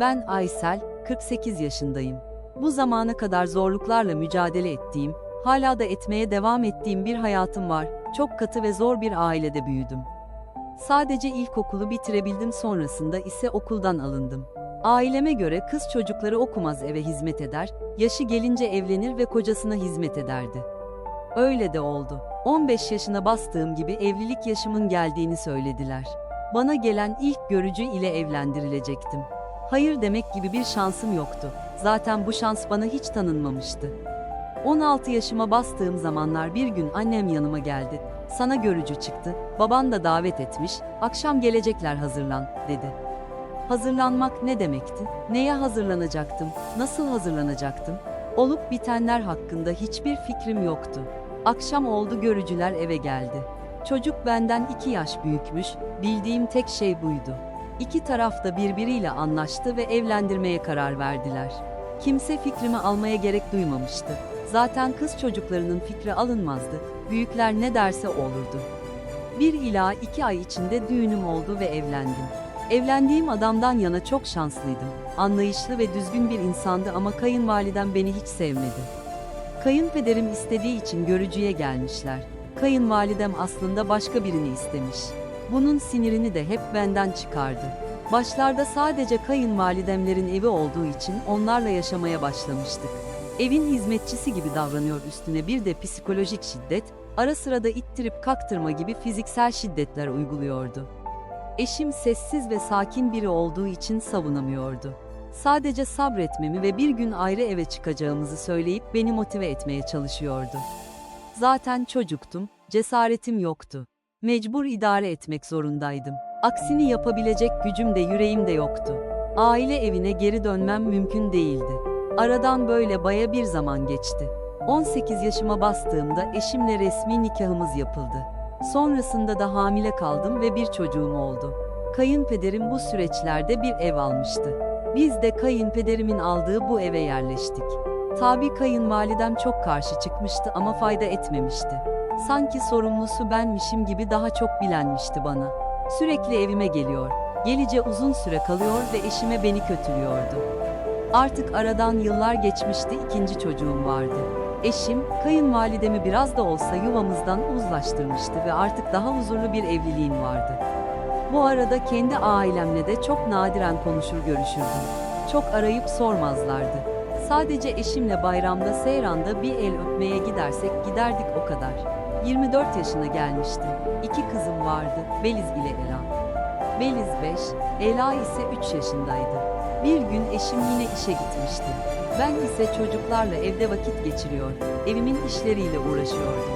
Ben Aysel, 48 yaşındayım. Bu zamana kadar zorluklarla mücadele ettiğim, hala da etmeye devam ettiğim bir hayatım var. Çok katı ve zor bir ailede büyüdüm. Sadece ilkokulu bitirebildim sonrasında ise okuldan alındım. Aileme göre kız çocukları okumaz eve hizmet eder, yaşı gelince evlenir ve kocasına hizmet ederdi. Öyle de oldu. 15 yaşına bastığım gibi evlilik yaşımın geldiğini söylediler. Bana gelen ilk görücü ile evlendirilecektim. Hayır demek gibi bir şansım yoktu. Zaten bu şans bana hiç tanınmamıştı. 16 yaşıma bastığım zamanlar bir gün annem yanıma geldi. Sana görücü çıktı, baban da davet etmiş, akşam gelecekler hazırlan, dedi. Hazırlanmak ne demekti? Neye hazırlanacaktım? Nasıl hazırlanacaktım? Olup bitenler hakkında hiçbir fikrim yoktu. Akşam oldu görücüler eve geldi. Çocuk benden iki yaş büyükmüş, bildiğim tek şey buydu. İki taraf da birbiriyle anlaştı ve evlendirmeye karar verdiler. Kimse fikrimi almaya gerek duymamıştı. Zaten kız çocuklarının fikri alınmazdı. Büyükler ne derse olurdu. Bir ila iki ay içinde düğünüm oldu ve evlendim. Evlendiğim adamdan yana çok şanslıydım. Anlayışlı ve düzgün bir insandı ama kayınvalidem beni hiç sevmedi. Kayınpederim istediği için görücüye gelmişler. Kayınvalidem aslında başka birini istemiş. Bunun sinirini de hep benden çıkardı. Başlarda sadece kayınvalidemlerin evi olduğu için onlarla yaşamaya başlamıştık. Evin hizmetçisi gibi davranıyor üstüne bir de psikolojik şiddet, ara sıra da ittirip kaktırma gibi fiziksel şiddetler uyguluyordu. Eşim sessiz ve sakin biri olduğu için savunamıyordu. Sadece sabretmemi ve bir gün ayrı eve çıkacağımızı söyleyip beni motive etmeye çalışıyordu. Zaten çocuktum, cesaretim yoktu. Mecbur idare etmek zorundaydım. Aksini yapabilecek gücüm de yüreğim de yoktu. Aile evine geri dönmem mümkün değildi. Aradan böyle baya bir zaman geçti. 18 yaşıma bastığımda eşimle resmi nikahımız yapıldı. Sonrasında da hamile kaldım ve bir çocuğum oldu. Kayınpederim bu süreçlerde bir ev almıştı. Biz de kayınpederimin aldığı bu eve yerleştik. Tabi kayınvalidem çok karşı çıkmıştı ama fayda etmemişti. Sanki sorumlusu benmişim gibi daha çok bilenmişti bana. Sürekli evime geliyor. Gelice uzun süre kalıyor ve eşime beni kötülüyordu. Artık aradan yıllar geçmişti ikinci çocuğum vardı. Eşim, kayınvalidemi biraz da olsa yuvamızdan uzlaştırmıştı ve artık daha huzurlu bir evliliğim vardı. Bu arada kendi ailemle de çok nadiren konuşur görüşürdüm. Çok arayıp sormazlardı. Sadece eşimle bayramda Seyran'da bir el öpmeye gidersek giderdik o kadar. 24 yaşına gelmiştim. İki kızım vardı, Beliz ile Ela. Beliz 5, Ela ise 3 yaşındaydı. Bir gün eşim yine işe gitmişti. Ben ise çocuklarla evde vakit geçiriyor, evimin işleriyle uğraşıyordum.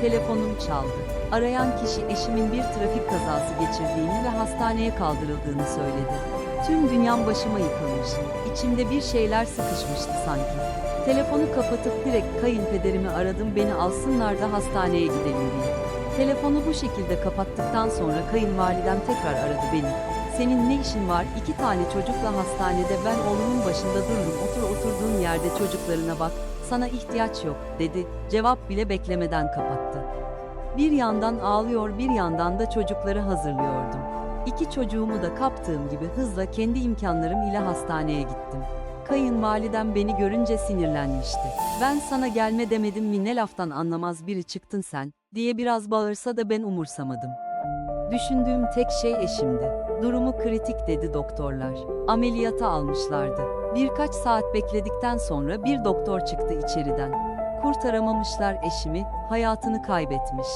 Telefonum çaldı. Arayan kişi eşimin bir trafik kazası geçirdiğini ve hastaneye kaldırıldığını söyledi. Tüm dünyam başıma yıkılmış. İçimde bir şeyler sıkışmıştı sanki. Telefonu kapatıp direkt kayınpederimi aradım beni alsınlar da hastaneye gidelim diye. Telefonu bu şekilde kapattıktan sonra kayınvalidem tekrar aradı beni. Senin ne işin var? İki tane çocukla hastanede ben oğlumun başında dururum. Otur oturduğun yerde çocuklarına bak. Sana ihtiyaç yok, dedi. Cevap bile beklemeden kapattı. Bir yandan ağlıyor bir yandan da çocukları hazırlıyordum. İki çocuğumu da kaptığım gibi hızla kendi imkanlarım ile hastaneye gittim. Kayınvalidem beni görünce sinirlenmişti. Ben sana gelme demedim mi ne laftan anlamaz biri çıktın sen, diye biraz bağırsa da ben umursamadım. Düşündüğüm tek şey eşimdi. Durumu kritik dedi doktorlar. Ameliyata almışlardı. Birkaç saat bekledikten sonra bir doktor çıktı içeriden. Kurtaramamışlar eşimi, hayatını kaybetmiş.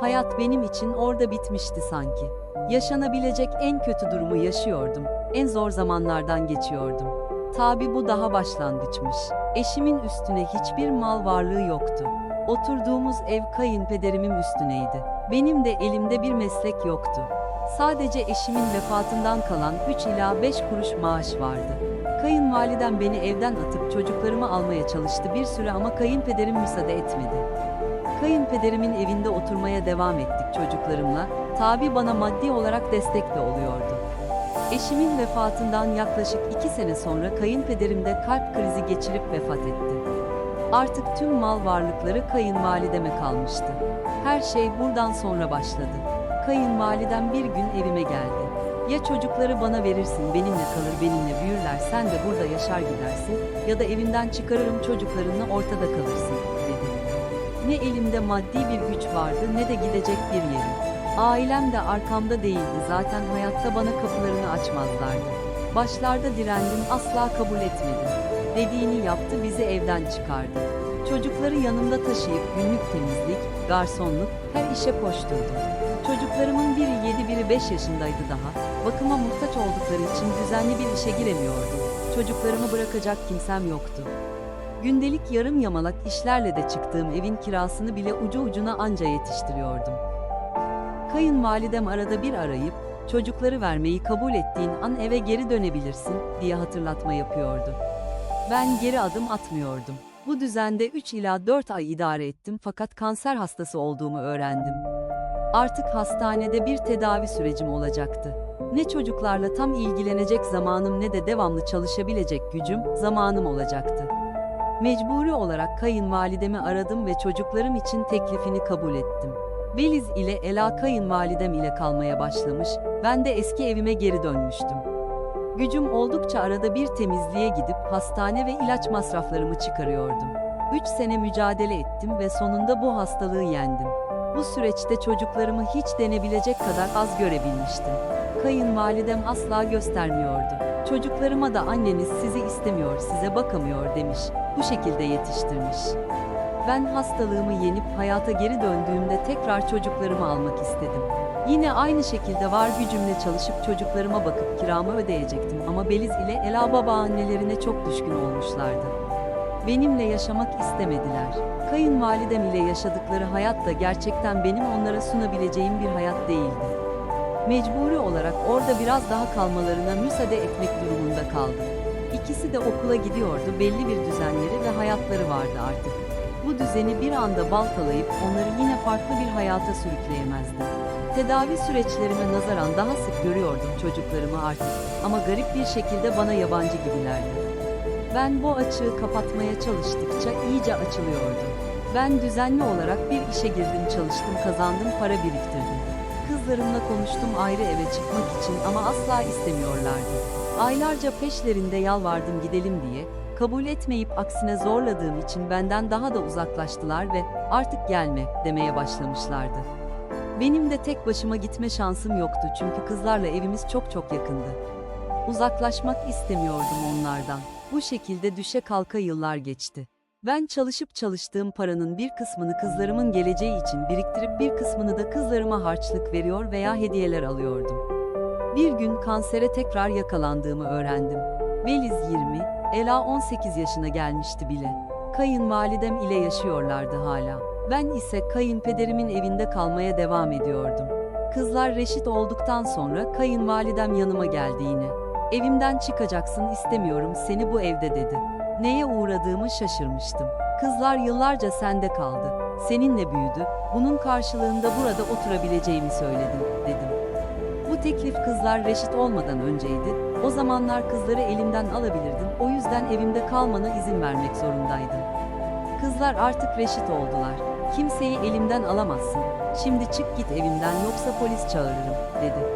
Hayat benim için orada bitmişti sanki. Yaşanabilecek en kötü durumu yaşıyordum. En zor zamanlardan geçiyordum. Tabi bu daha başlangıçmış. Eşimin üstüne hiçbir mal varlığı yoktu. Oturduğumuz ev kayınpederimin üstüneydi. Benim de elimde bir meslek yoktu. Sadece eşimin vefatından kalan 3 ila 5 kuruş maaş vardı. Kayınvalidem beni evden atıp çocuklarımı almaya çalıştı bir süre ama kayınpederim müsaade etmedi. Kayınpederimin evinde oturmaya devam ettik çocuklarımla, tabi bana maddi olarak destek de oluyordu. Eşimin vefatından yaklaşık iki sene sonra kayınpederim de kalp krizi geçirip vefat etti. Artık tüm mal varlıkları kayınvalideme kalmıştı. Her şey buradan sonra başladı. Kayınvalidem bir gün evime geldi. Ya çocukları bana verirsin benimle kalır benimle büyürler sen de burada yaşar gidersin ya da evinden çıkarırım çocuklarınla ortada kalırsın dedi. Ne elimde maddi bir güç vardı ne de gidecek bir yerim. Ailem de arkamda değildi zaten hayatta bana kapılarını açmazlardı. Başlarda direndim asla kabul etmedim. Dediğini yaptı bizi evden çıkardı. Çocukları yanımda taşıyıp günlük temizlik, garsonluk, her işe koşturdum. Çocuklarımın biri 7 biri 5 yaşındaydı daha. Bakıma muhtaç oldukları için düzenli bir işe giremiyordum. Çocuklarımı bırakacak kimsem yoktu. Gündelik yarım yamalak işlerle de çıktığım evin kirasını bile ucu ucuna anca yetiştiriyordum. Kayınvalidem arada bir arayıp, çocukları vermeyi kabul ettiğin an eve geri dönebilirsin diye hatırlatma yapıyordu. Ben geri adım atmıyordum. Bu düzende 3 ila 4 ay idare ettim fakat kanser hastası olduğumu öğrendim. Artık hastanede bir tedavi sürecim olacaktı. Ne çocuklarla tam ilgilenecek zamanım ne de devamlı çalışabilecek gücüm, zamanım olacaktı. Mecburi olarak kayınvalidemi aradım ve çocuklarım için teklifini kabul ettim. Beliz ile Ela kayınvalidem ile kalmaya başlamış, ben de eski evime geri dönmüştüm. Gücüm oldukça arada bir temizliğe gidip hastane ve ilaç masraflarımı çıkarıyordum. 3 sene mücadele ettim ve sonunda bu hastalığı yendim. Bu süreçte çocuklarımı hiç denebilecek kadar az görebilmiştim. Kayınvalidem asla göstermiyordu. Çocuklarıma da anneniz sizi istemiyor, size bakamıyor demiş. Bu şekilde yetiştirmiş. Ben hastalığımı yenip hayata geri döndüğümde tekrar çocuklarımı almak istedim. Yine aynı şekilde var gücümle çalışıp çocuklarıma bakıp kiramı ödeyecektim ama Beliz ile Ela babaannelerine çok düşkün olmuşlardı. Benimle yaşamak istemediler. Kayınvalidem ile yaşadıkları hayat da gerçekten benim onlara sunabileceğim bir hayat değildi. Mecburi olarak orada biraz daha kalmalarına müsaade etmek durumunda kaldım. İkisi de okula gidiyordu, belli bir düzenleri ve hayatları vardı artık. Bu düzeni bir anda baltalayıp onları yine farklı bir hayata sürükleyemezdim. Tedavi süreçlerime nazaran daha sık görüyordum çocuklarımı artık ama garip bir şekilde bana yabancı gibilerdi. Ben bu açığı kapatmaya çalıştıkça iyice açılıyordu. Ben düzenli olarak bir işe girdim çalıştım kazandım para biriktirdim. Kızlarımla konuştum ayrı eve çıkmak için ama asla istemiyorlardı. Aylarca peşlerinde yalvardım gidelim diye, kabul etmeyip aksine zorladığım için benden daha da uzaklaştılar ve artık gelme demeye başlamışlardı. Benim de tek başıma gitme şansım yoktu çünkü kızlarla evimiz çok çok yakındı. Uzaklaşmak istemiyordum onlardan. Bu şekilde düşe kalka yıllar geçti. Ben çalışıp çalıştığım paranın bir kısmını kızlarımın geleceği için biriktirip bir kısmını da kızlarıma harçlık veriyor veya hediyeler alıyordum. Bir gün kansere tekrar yakalandığımı öğrendim. Beliz 20, Ela 18 yaşına gelmişti bile. Kayınvalidem ile yaşıyorlardı hala. Ben ise kayınpederimin evinde kalmaya devam ediyordum. Kızlar reşit olduktan sonra kayınvalidem yanıma geldi yine. Evimden çıkacaksın istemiyorum seni bu evde dedi. Neye uğradığımı şaşırmıştım. Kızlar yıllarca sende kaldı. Seninle büyüdü. Bunun karşılığında burada oturabileceğimi söyledin, dedim. Bu teklif kızlar reşit olmadan önceydi. O zamanlar kızları elimden alabilirdim. O yüzden evimde kalmana izin vermek zorundaydım. Kızlar artık reşit oldular. Kimseyi elimden alamazsın. Şimdi çık git evimden yoksa polis çağırırım, dedi.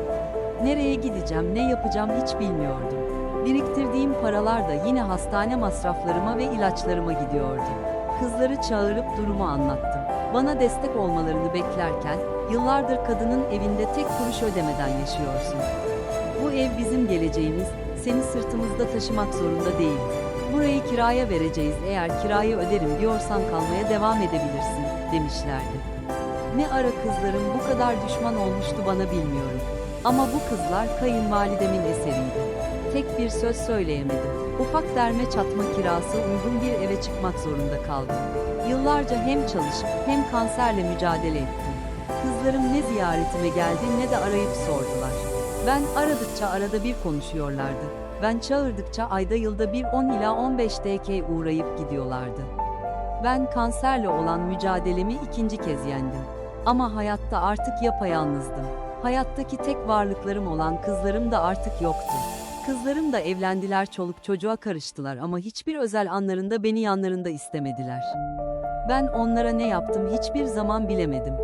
Nereye gideceğim, ne yapacağım hiç bilmiyordum. Biriktirdiğim paralar da yine hastane masraflarıma ve ilaçlarıma gidiyordu. Kızları çağırıp durumu anlattım. Bana destek olmalarını beklerken, yıllardır kadının evinde tek kuruş ödemeden yaşıyorsun. Bu ev bizim geleceğimiz, seni sırtımızda taşımak zorunda değil. Burayı kiraya vereceğiz eğer kirayı öderim diyorsan kalmaya devam edebilirsin, demişlerdi. Ne ara kızlarım bu kadar düşman olmuştu bana bilmiyorum. Ama bu kızlar kayınvalidemin eseriydi. Tek bir söz söyleyemedim. Ufak derme çatma kirası uygun bir eve çıkmak zorunda kaldım. Yıllarca hem çalışıp hem kanserle mücadele ettim. Kızlarım ne ziyaretime geldi ne de arayıp sordular. Ben aradıkça arada bir konuşuyorlardı. Ben çağırdıkça ayda yılda bir 10 ila 15 DK uğrayıp gidiyorlardı. Ben kanserle olan mücadelemi ikinci kez yendim. Ama hayatta artık yapayalnızdım. Hayattaki tek varlıklarım olan kızlarım da artık yoktu. Kızlarım da evlendiler çoluk çocuğa karıştılar ama hiçbir özel anlarında beni yanlarında istemediler. Ben onlara ne yaptım hiçbir zaman bilemedim.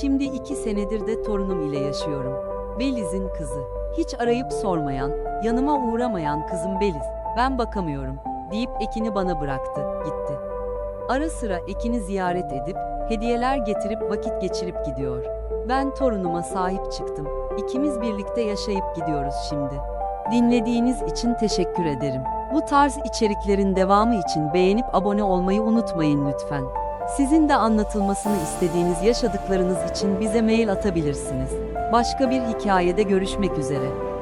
Şimdi iki senedir de torunum ile yaşıyorum. Beliz'in kızı. Hiç arayıp sormayan, yanıma uğramayan kızım Beliz. Ben bakamıyorum deyip Ekin'i bana bıraktı, gitti. Ara sıra Ekin'i ziyaret edip, hediyeler getirip vakit geçirip gidiyor. Ben torunuma sahip çıktım. İkimiz birlikte yaşayıp gidiyoruz şimdi. Dinlediğiniz için teşekkür ederim. Bu tarz içeriklerin devamı için beğenip abone olmayı unutmayın lütfen. Sizin de anlatılmasını istediğiniz yaşadıklarınız için bize mail atabilirsiniz. Başka bir hikayede görüşmek üzere.